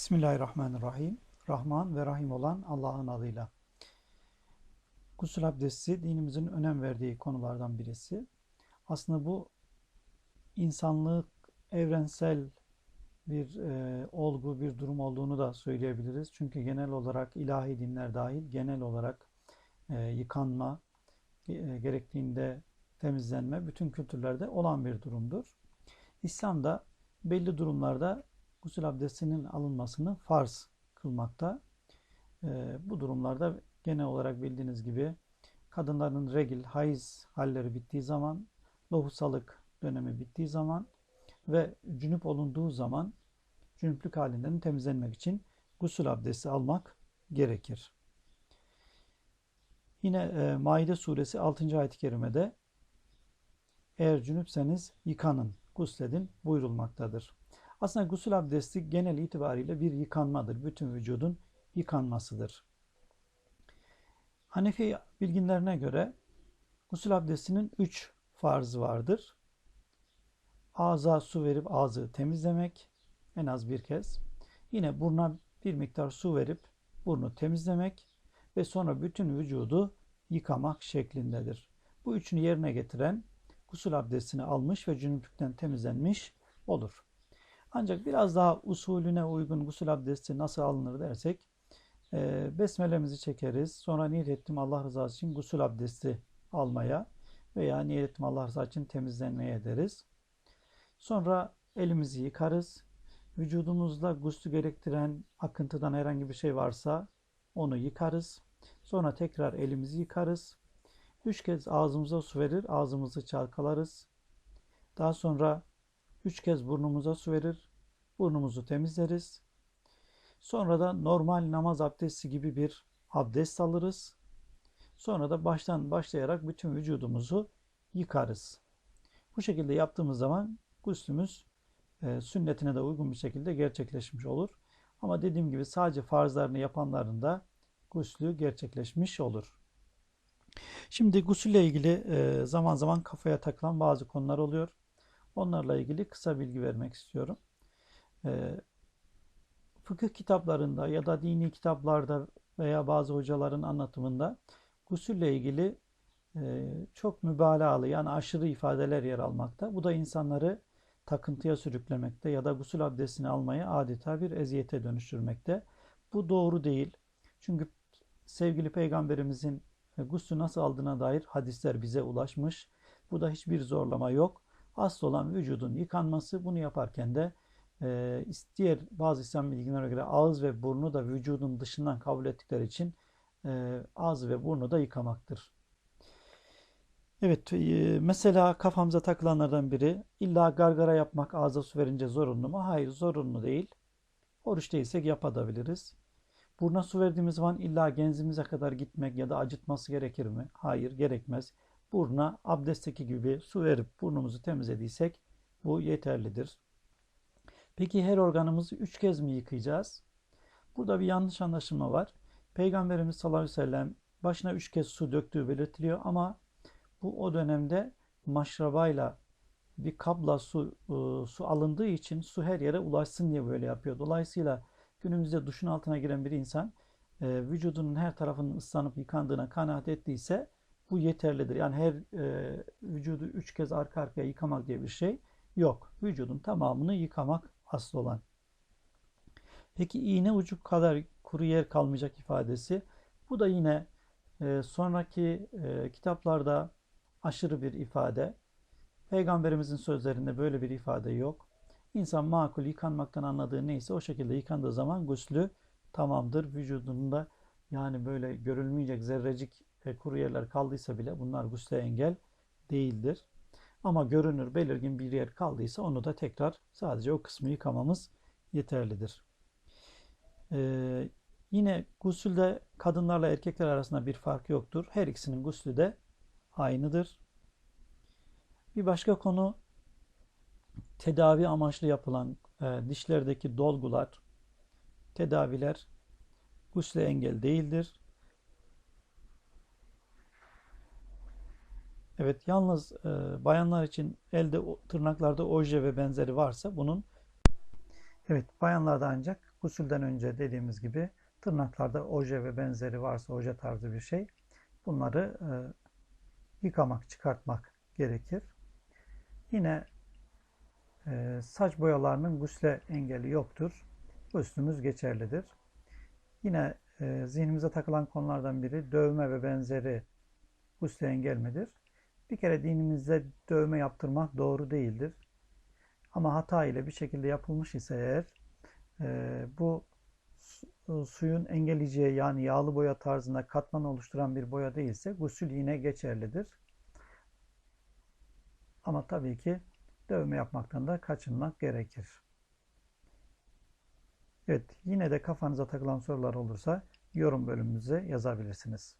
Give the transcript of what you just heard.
Bismillahirrahmanirrahim. Rahman ve Rahim olan Allah'ın adıyla. Gusül abdesti dinimizin önem verdiği konulardan birisi. Aslında bu insanlık evrensel bir e, olgu, bir durum olduğunu da söyleyebiliriz. Çünkü genel olarak ilahi dinler dahil genel olarak e, yıkanma, e, gerektiğinde temizlenme bütün kültürlerde olan bir durumdur. İslam'da belli durumlarda gusül abdestinin alınmasını farz kılmakta. E, bu durumlarda genel olarak bildiğiniz gibi kadınların regil, hayız halleri bittiği zaman, lohusalık dönemi bittiği zaman ve cünüp olunduğu zaman cünüplük halinden temizlenmek için gusül abdesti almak gerekir. Yine e, Maide suresi 6. ayet-i kerimede eğer cünüpseniz yıkanın, gusledin buyurulmaktadır. Aslında gusül abdesti genel itibariyle bir yıkanmadır. Bütün vücudun yıkanmasıdır. Hanefi bilginlerine göre gusül abdestinin üç farzı vardır. Ağza su verip ağzı temizlemek en az bir kez. Yine buruna bir miktar su verip burnu temizlemek ve sonra bütün vücudu yıkamak şeklindedir. Bu üçünü yerine getiren gusül abdestini almış ve cünüplükten temizlenmiş olur. Ancak biraz daha usulüne uygun gusül abdesti nasıl alınır dersek e, besmelemizi çekeriz. Sonra niyet ettim Allah rızası için gusül abdesti almaya veya niyet ettim Allah rızası için temizlenmeye deriz. Sonra elimizi yıkarız. Vücudumuzda guslü gerektiren akıntıdan herhangi bir şey varsa onu yıkarız. Sonra tekrar elimizi yıkarız. Üç kez ağzımıza su verir, ağzımızı çalkalarız. Daha sonra üç kez burnumuza su verir, burnumuzu temizleriz. Sonra da normal namaz abdesti gibi bir abdest alırız. Sonra da baştan başlayarak bütün vücudumuzu yıkarız. Bu şekilde yaptığımız zaman guslümüz e, sünnetine de uygun bir şekilde gerçekleşmiş olur. Ama dediğim gibi sadece farzlarını yapanların da guslü gerçekleşmiş olur. Şimdi gusülle ilgili e, zaman zaman kafaya takılan bazı konular oluyor. Onlarla ilgili kısa bilgi vermek istiyorum. E, fıkıh kitaplarında ya da dini kitaplarda veya bazı hocaların anlatımında gusülle ilgili e, çok mübalağalı yani aşırı ifadeler yer almakta. Bu da insanları takıntıya sürüklemekte ya da gusül abdestini almaya adeta bir eziyete dönüştürmekte. Bu doğru değil. Çünkü sevgili peygamberimizin gusül nasıl aldığına dair hadisler bize ulaşmış. Bu da hiçbir zorlama yok. Asıl olan vücudun yıkanması. Bunu yaparken de e, diğer bazı İslam bilgilerine göre ağız ve burnu da vücudun dışından kabul ettikleri için e, ağız ve burnu da yıkamaktır. Evet, e, mesela kafamıza takılanlardan biri illa gargara yapmak ağza su verince zorunlu mu? Hayır, zorunlu değil. Oruç değilsek yapabiliriz. Buruna su verdiğimiz zaman illa genzimize kadar gitmek ya da acıtması gerekir mi? Hayır, gerekmez. Buruna abdestteki gibi su verip burnumuzu temizlediysek bu yeterlidir. Peki her organımızı üç kez mi yıkayacağız? Burada bir yanlış anlaşılma var. Peygamberimiz sallallahu aleyhi ve sellem başına üç kez su döktüğü belirtiliyor ama bu o dönemde maşrabayla bir kabla su, e, su alındığı için su her yere ulaşsın diye böyle yapıyor. Dolayısıyla günümüzde duşun altına giren bir insan e, vücudunun her tarafının ıslanıp yıkandığına kanaat ettiyse bu yeterlidir. Yani her e, vücudu üç kez arka arkaya yıkamak diye bir şey yok. Vücudun tamamını yıkamak asıl olan. Peki iğne ucu kadar kuru yer kalmayacak ifadesi. Bu da yine e, sonraki e, kitaplarda aşırı bir ifade. Peygamberimizin sözlerinde böyle bir ifade yok. İnsan makul yıkanmaktan anladığı neyse o şekilde yıkandığı zaman guslü tamamdır. Vücudunda yani böyle görülmeyecek zerrecik e, kuru yerler kaldıysa bile bunlar gusle engel değildir. Ama görünür belirgin bir yer kaldıysa onu da tekrar sadece o kısmı yıkamamız yeterlidir. Ee, yine gusülde kadınlarla erkekler arasında bir fark yoktur. Her ikisinin guslü de aynıdır. Bir başka konu tedavi amaçlı yapılan e, dişlerdeki dolgular, tedaviler gusle engel değildir. Evet yalnız e, bayanlar için elde tırnaklarda oje ve benzeri varsa bunun evet bayanlarda ancak gusülden önce dediğimiz gibi tırnaklarda oje ve benzeri varsa oje tarzı bir şey bunları e, yıkamak, çıkartmak gerekir. Yine e, saç boyalarının gusle engeli yoktur. Guslümüz geçerlidir. Yine e, zihnimize takılan konulardan biri dövme ve benzeri gusle engel midir? Bir kere dinimizde dövme yaptırmak doğru değildir. Ama hata ile bir şekilde yapılmış ise eğer e, bu su- suyun engelleyeceği yani yağlı boya tarzında katman oluşturan bir boya değilse gusül yine geçerlidir. Ama tabii ki dövme yapmaktan da kaçınmak gerekir. Evet, yine de kafanıza takılan sorular olursa yorum bölümümüze yazabilirsiniz.